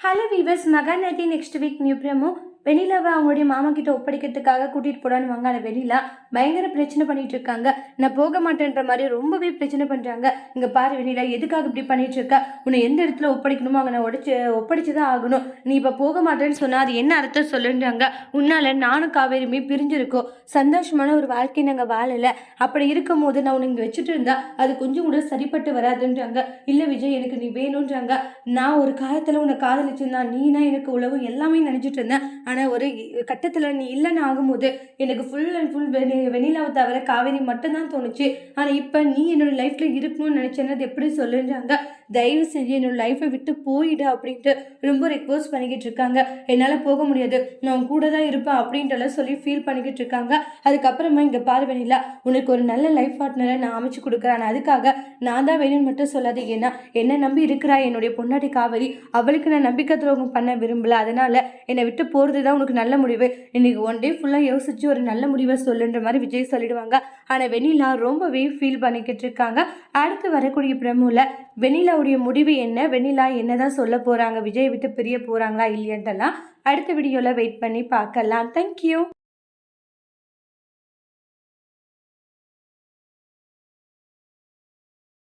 Hello viewers మగా నది next week new promo வெண்ணிலாவை அவங்களுடைய மாமா கிட்ட ஒப்படைக்கிறதுக்காக கூட்டிகிட்டு போடான்னு வாங்க. ஆனால் வெண்ணிலா பயங்கர பிரச்சனை பண்ணிட்டு இருக்காங்க. நான் போக மாட்டேன்ற மாதிரி ரொம்பவே பிரச்சனை பண்ணுறாங்க இங்கே பாரு வெண்ணிலா எதுக்காக இப்படி பண்ணிட்டு இருக்கா? உன்னை எந்த இடத்துல ஒப்படைக்கணுமோ அங்கே நான் உடச்சி ஒப்படைச்சு தான் ஆகணும். நீ இப்போ போக மாட்டேன்னு சொன்னால் அது என்ன அர்த்தம் சொல்லுன்றாங்க. உன்னால் நானும் காவேரியுமே பிரிஞ்சிருக்கோம். சந்தோஷமான ஒரு வாழ்க்கை நாங்கள் வாழலை. அப்படி இருக்கும் போது நான் உன்னை இங்கே வச்சுட்டு இருந்தா அது கொஞ்சம் கூட சரிப்பட்டு வராதுன்றாங்க. இல்லை விஜய் எனக்கு நீ வேணும்ன்றாங்க. நான் ஒரு காலத்தில் உன்னை காதலிச்சிருந்தா நீனா எனக்கு உலகம் எல்லாமே நினச்சிட்டு இருந்தேன். ஆனால் ஒரு கட்டத்தில் நீ இல்லைன்னு ஆகும்போது எனக்கு ஃபுல் அண்ட் ஃபுல் வெனி வெனிலாவை தவிர காவேரி மட்டும்தான் தோணுச்சு. ஆனால் இப்போ நீ என்னோடய லைஃப்பில் இருக்கணும்னு நினச்சேன்னு அது எப்படி சொல்லுன்றாங்க? தயவு செஞ்சு என்னோடய லைஃப்பை விட்டு போயிடு அப்படின்ட்டு ரொம்ப ரெக்வஸ்ட் பண்ணிக்கிட்டு இருக்காங்க. என்னால் போக முடியாது. நான் கூட தான் இருப்பேன் அப்படின்ட்டுலாம் சொல்லி ஃபீல் பண்ணிக்கிட்டு இருக்காங்க. அதுக்கப்புறமா இங்கே பாரு வெண்ணிலா உனக்கு ஒரு நல்ல லைஃப் பார்ட்னரை நான் அமைச்சு கொடுக்குறேன். அதுக்காக நான் தான் வேணும்னு மட்டும் சொல்லாது ஏன்னா என்னை நம்பி இருக்கிறா என்னுடைய பொன்னாடி காவேரி. அவளுக்கு நான் நம்பிக்கை துரோகம் பண்ண விரும்பல. அதனால் என்னை விட்டு போகிறது தான் உனக்கு நல்ல முடிவு. இன்னைக்கு ஒன் டே ஃபுல்லாக யோசிச்சு ஒரு நல்ல முடிவை சொல்லுன்ற மாதிரி விஜய் சொல்லிடுவாங்க. ஆனால் வெண்ணிலா ரொம்பவே ஃபீல் பண்ணிக்கிட்டு இருக்காங்க. அடுத்து வரக்கூடிய பிரமுல வெண்ணிலாவுடைய முடிவு என்ன? வெண்ணிலா என்னதான் சொல்ல போகிறாங்க விஜய் விட்டு பிரிய போகிறாங்களா இல்லையன்ட்டெல்லாம் அடுத்த வீடியோவில் வெயிட் பண்ணி பார்க்கலாம். தேங்க்யூ